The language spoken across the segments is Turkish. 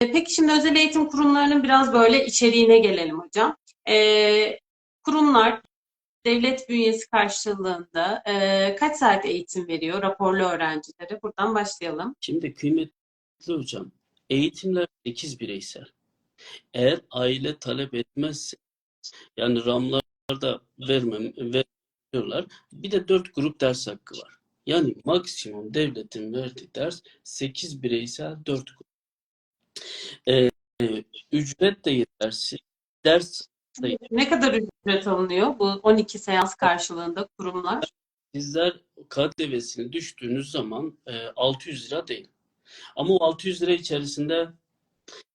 peki şimdi özel eğitim kurumlarının biraz böyle içeriğine gelelim hocam. E, kurumlar devlet bünyesi karşılığında e, kaç saat eğitim veriyor raporlu öğrencilere? Buradan başlayalım. Şimdi kıymetli hocam, eğitimler 8 bireysel. Eğer aile talep etmezse, yani RAM'larda vermem, veriyorlar. Bir de 4 grup ders hakkı var. Yani maksimum devletin verdiği ders 8 bireysel 4 grup. Ee, ücret de yetersiz. Ders Ne kadar ücret alınıyor bu 12 seans karşılığında kurumlar? Sizler KDV'sini düştüğünüz zaman e, 600 lira değil. Ama o 600 lira içerisinde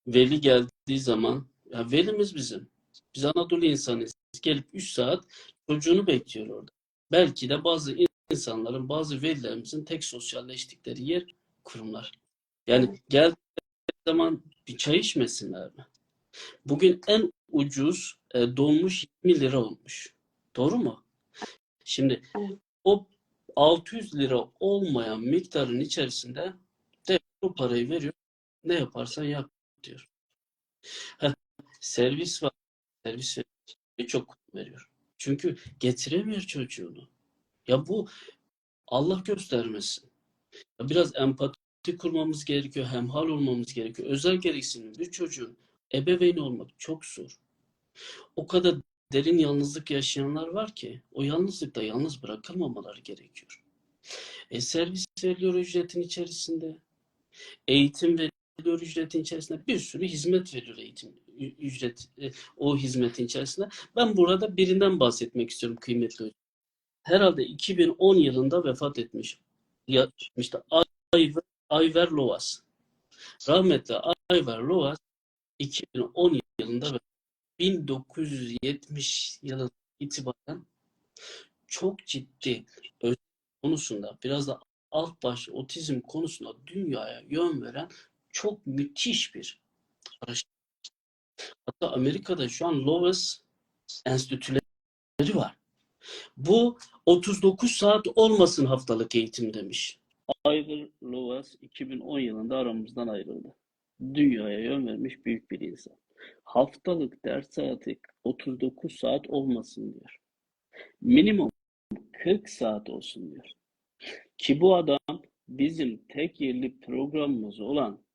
veli geldiği zaman ya velimiz bizim. Biz Anadolu insanıyız. Gelip 3 saat çocuğunu bekliyor orada. Belki de bazı insanların, bazı velilerimizin tek sosyalleştikleri yer kurumlar. Yani geldiği zaman bir çay içmesinler mi? Bugün en ucuz e, dolmuş 20 lira olmuş. Doğru mu? Şimdi o 600 lira olmayan miktarın içerisinde devlet o parayı veriyor. Ne yaparsan yap diyor. Heh, servis var. Servis veriyor. Birçok veriyor. Çünkü getiremiyor çocuğunu. Ya bu Allah göstermesin. Ya biraz empati kurmamız gerekiyor. Hemhal olmamız gerekiyor. Özel gereksinimli bir çocuğun ebeveyni olmak çok zor. O kadar derin yalnızlık yaşayanlar var ki o yalnızlıkta yalnız bırakılmamaları gerekiyor. E, servis veriliyor ücretin içerisinde. Eğitim veriliyor ücretin içerisinde. Bir sürü hizmet veriliyor eğitim ücret e, o hizmetin içerisinde. Ben burada birinden bahsetmek istiyorum kıymetli hocam. Herhalde 2010 yılında vefat etmiş. Ya, işte Ayver, Loas. Rahmetli Ayver Loas 2010 yılında ve 1970 yılından itibaren çok ciddi konusunda biraz da alt baş otizm konusunda dünyaya yön veren çok müthiş bir araştırma. Hatta Amerika'da şu an Lowas enstitüleri var. Bu 39 saat olmasın haftalık eğitim demiş. Ivor Lowas 2010 yılında aramızdan ayrıldı. Dünyaya yön vermiş büyük bir insan. Haftalık ders saati 39 saat olmasın diyor. Minimum 40 saat olsun diyor. Ki bu adam bizim tek yerli programımız olan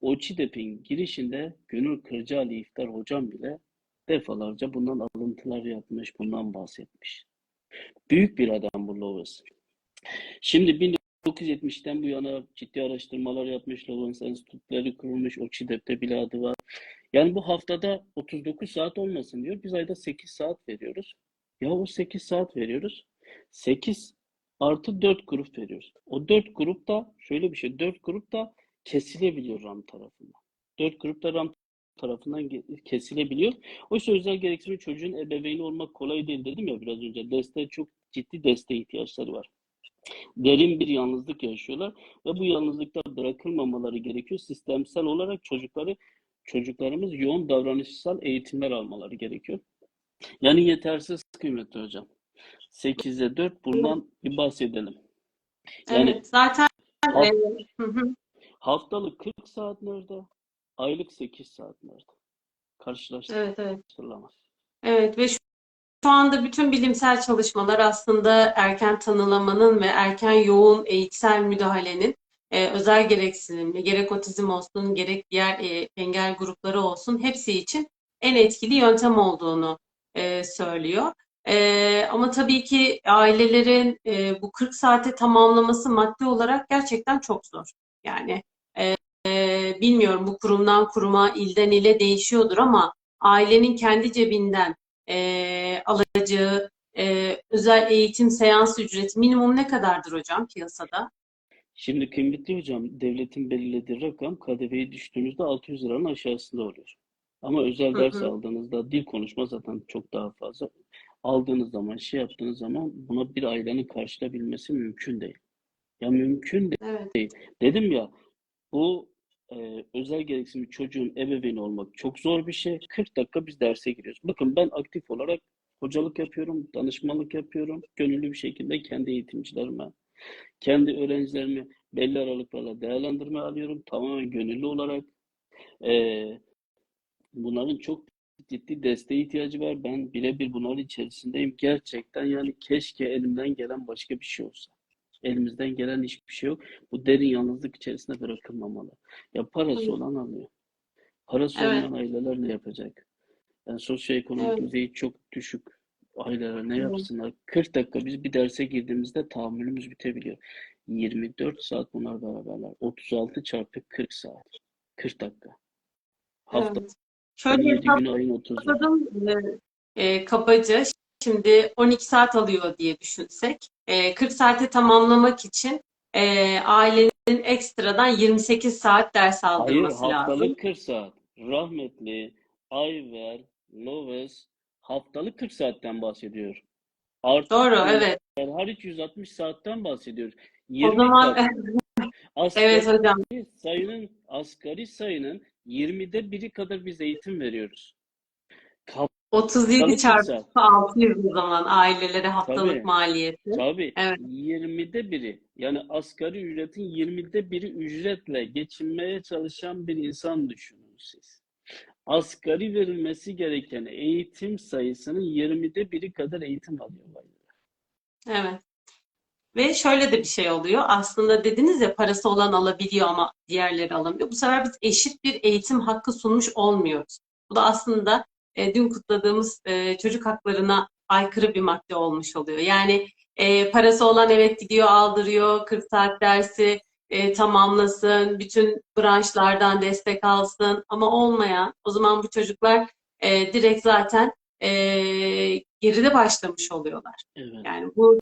OÇİDEP'in girişinde Gönül Kırcaali İftar hocam bile defalarca bundan alıntılar yapmış, bundan bahsetmiş. Büyük bir adam bu Lowes. Şimdi 1970'ten bu yana ciddi araştırmalar yapmış, Lowes Enstitüleri kurulmuş, OÇİDEP'te bile adı var. Yani bu haftada 39 saat olmasın diyor. Biz ayda 8 saat veriyoruz. Ya o 8 saat veriyoruz. 8 artı 4 grup veriyoruz. O 4 grupta şöyle bir şey. 4 grupta kesilebiliyor RAM tarafından. 4 grupta RAM tarafından kesilebiliyor. Oysa özel gereksinimli çocuğun ebeveyni olmak kolay değil dedim ya biraz önce. Desteğe çok ciddi desteğe ihtiyaçları var. Derin bir yalnızlık yaşıyorlar ve bu yalnızlıkta bırakılmamaları gerekiyor. Sistemsel olarak çocukları çocuklarımız yoğun davranışsal eğitimler almaları gerekiyor. Yani yetersiz kıymetli hocam. 8'e 4 bundan bir bahsedelim. Yani Evet, zaten haft- e, haftalık 40 saat nerede? Aylık 8 saat nerede? Evet, evet. Karşılaştırılamaz. Evet ve şu şu anda bütün bilimsel çalışmalar aslında erken tanılamanın ve erken yoğun eğitsel müdahalenin e, özel gereksinimli, gerek otizm olsun, gerek diğer e, engel grupları olsun hepsi için en etkili yöntem olduğunu e, söylüyor. E, ama tabii ki ailelerin e, bu 40 saate tamamlaması maddi olarak gerçekten çok zor. Yani e, e, bilmiyorum bu kurumdan kuruma, ilden ile değişiyordur ama ailenin kendi cebinden e, alacağı e, özel eğitim seans ücreti minimum ne kadardır hocam piyasada? Şimdi kıymetli hocam devletin belirlediği rakam KDV'yi düştüğünüzde 600 liranın aşağısında oluyor. Ama özel Hı ders hı. aldığınızda dil konuşma zaten çok daha fazla. Aldığınız zaman, şey yaptığınız zaman buna bir ailenin karşılayabilmesi mümkün değil. Ya mümkün Evet. değil. Dedim ya bu e, özel gereksinimli çocuğun ebeveyni olmak çok zor bir şey. 40 dakika biz derse giriyoruz. Bakın ben aktif olarak hocalık yapıyorum, danışmanlık yapıyorum. Gönüllü bir şekilde kendi eğitimcilerime, kendi öğrencilerimi belli aralıklarla değerlendirme alıyorum. Tamamen gönüllü olarak Ee, bunların çok ciddi desteğe ihtiyacı var. Ben birebir bunların içerisindeyim. Gerçekten yani keşke elimden gelen başka bir şey olsa. Elimizden gelen hiçbir şey yok. Bu derin yalnızlık içerisinde bırakılmamalı. Ya parası Evet. olan alıyor. Parası Evet. olmayan aileler ne yapacak? Yani sosyoekonomik Evet. düzeyi çok düşük aileler ne Evet. yapsınlar? 40 dakika biz bir derse girdiğimizde tahammülümüz bitebiliyor. 24 saat bunlar beraberler. 36 çarpı 40 saat. 40 dakika. Hafta Evet. Şöyle 7 gün ayın 30'u. hesapladım e, e, kabaca şimdi 12 saat alıyor diye düşünsek e, 40 saate tamamlamak için e, ailenin ekstradan 28 saat ders Hayır aldırması lazım. haftalık 40 saat. Rahmetli Ayver, Loves haftalık 40 saatten bahsediyor. Artı Doğru, evet. hariç 160 saatten bahsediyor. O 20 zaman kat. Asgari evet hocam. sayının asgari sayının 20'de biri kadar biz eğitim veriyoruz. Haftalık 37 40 çarpı saat. 600 o zaman ailelere haftalık Tabii. maliyeti. Tabii Evet. 20'de biri yani asgari ücretin 20'de biri ücretle geçinmeye çalışan bir insan düşünün siz. Asgari verilmesi gereken eğitim sayısının 20'de biri kadar eğitim alıyor. Evet. Ve şöyle de bir şey oluyor. Aslında dediniz ya parası olan alabiliyor ama diğerleri alamıyor. Bu sefer biz eşit bir eğitim hakkı sunmuş olmuyoruz. Bu da aslında e, dün kutladığımız e, çocuk haklarına aykırı bir madde olmuş oluyor. Yani e, parası olan evet gidiyor aldırıyor, 40 saat dersi e, tamamlasın, bütün branşlardan destek alsın ama olmayan o zaman bu çocuklar e, direkt zaten e, geride başlamış oluyorlar. Evet. Yani bu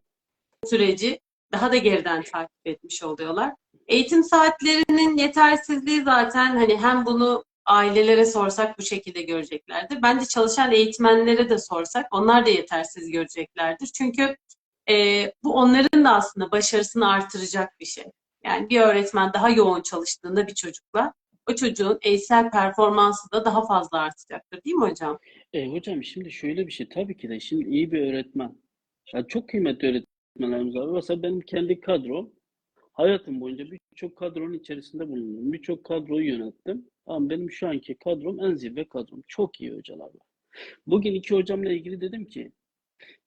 süreci daha da geriden takip etmiş oluyorlar. Eğitim saatlerinin yetersizliği zaten hani hem bunu ailelere sorsak bu şekilde göreceklerdir. Bence çalışan eğitmenlere de sorsak onlar da yetersiz göreceklerdir. Çünkü e, bu onların da aslında başarısını artıracak bir şey. Yani bir öğretmen daha yoğun çalıştığında bir çocukla o çocuğun eğitsel performansı da daha fazla artacaktır değil mi hocam? E, hocam şimdi şöyle bir şey tabii ki de şimdi iyi bir öğretmen. Yani çok kıymetli öğretmenlerimiz var. Mesela benim kendi kadrom hayatım boyunca birçok kadronun içerisinde bulundum. Birçok kadroyu yönettim. Ama benim şu anki kadrom en zirve kadrom. Çok iyi hocalar var. Bugün iki hocamla ilgili dedim ki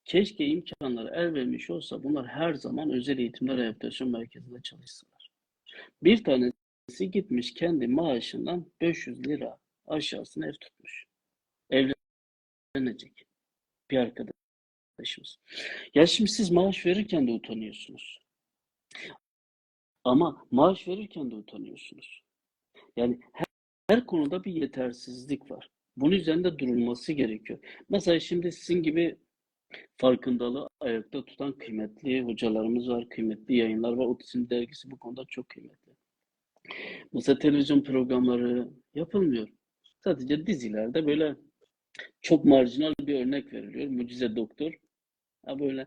keşke imkanları el vermiş olsa bunlar her zaman özel eğitimler rehabilitasyon merkezinde çalışsalar. Bir tanesi gitmiş kendi maaşından 500 lira aşağısına ev tutmuş. Evlenecek bir arkadaşımız. Ya şimdi siz maaş verirken de utanıyorsunuz. Ama maaş verirken de utanıyorsunuz. Yani her, her konuda bir yetersizlik var. Bunun üzerinde durulması gerekiyor. Mesela şimdi sizin gibi farkındalığı ayakta tutan kıymetli hocalarımız var, kıymetli yayınlar var. Otizm dergisi bu konuda çok kıymetli. Mesela televizyon programları yapılmıyor. Sadece dizilerde böyle çok marjinal bir örnek veriliyor. Mucize Doktor. Ha böyle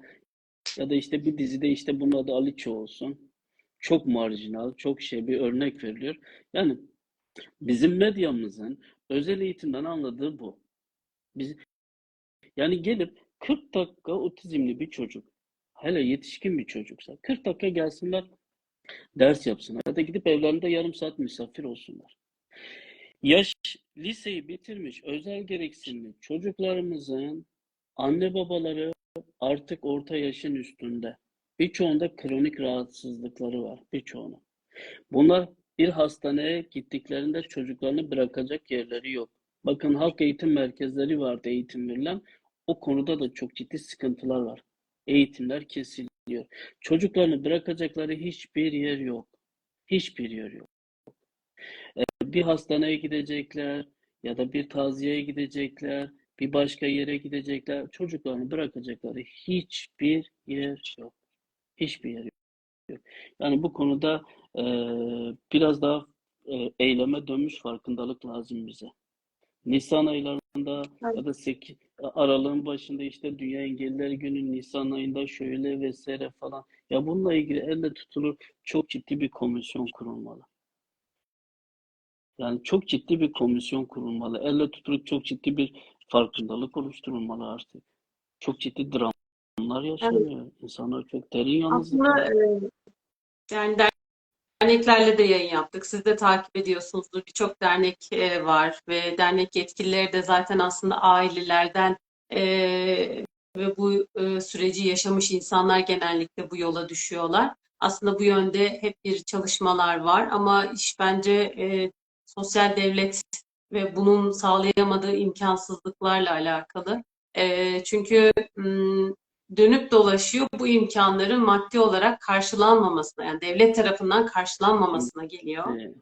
ya da işte bir dizide işte bunun adı Aliço olsun. Çok marjinal, çok şey bir örnek veriliyor. Yani bizim medyamızın özel eğitimden anladığı bu. Biz, yani gelip 40 dakika otizmli bir çocuk, hele yetişkin bir çocuksa 40 dakika gelsinler ders yapsınlar ya da gidip evlerinde yarım saat misafir olsunlar. Yaş liseyi bitirmiş özel gereksinimli çocuklarımızın anne babaları artık orta yaşın üstünde. Birçoğunda kronik rahatsızlıkları var. Birçoğunun. Bunlar bir hastaneye gittiklerinde çocuklarını bırakacak yerleri yok. Bakın halk eğitim merkezleri vardı eğitim verilen. O konuda da çok ciddi sıkıntılar var. Eğitimler kesiliyor. Çocuklarını bırakacakları hiçbir yer yok. Hiçbir yer yok. Ee, Bir hastaneye gidecekler ya da bir taziyeye gidecekler, bir başka yere gidecekler. Çocuklarını bırakacakları hiçbir yer yok. Hiçbir yer yok. Yani bu konuda e, biraz daha e, eyleme dönmüş farkındalık lazım bize. Nisan aylarında ya da 8 aralığın başında işte Dünya Engelliler Günü Nisan ayında şöyle vesaire falan. Ya bununla ilgili elle tutulur çok ciddi bir komisyon kurulmalı. Yani çok ciddi bir komisyon kurulmalı. Elle tutulur çok ciddi bir farkındalık oluşturulmalı artık. Çok ciddi dramlar yaşanıyor. İnsanlar çok derin Aslında yalnızlıklar. e, yani Derneklerle de yayın yaptık. Siz de takip ediyorsunuzdur. Birçok dernek e, var ve dernek yetkilileri de zaten aslında ailelerden e, ve bu e, süreci yaşamış insanlar genellikle bu yola düşüyorlar. Aslında bu yönde hep bir çalışmalar var ama iş bence sosyal devlet ve bunun sağlayamadığı imkansızlıklarla alakalı. Çünkü dönüp dolaşıyor bu imkanların maddi olarak karşılanmamasına yani devlet tarafından karşılanmamasına geliyor. Ee,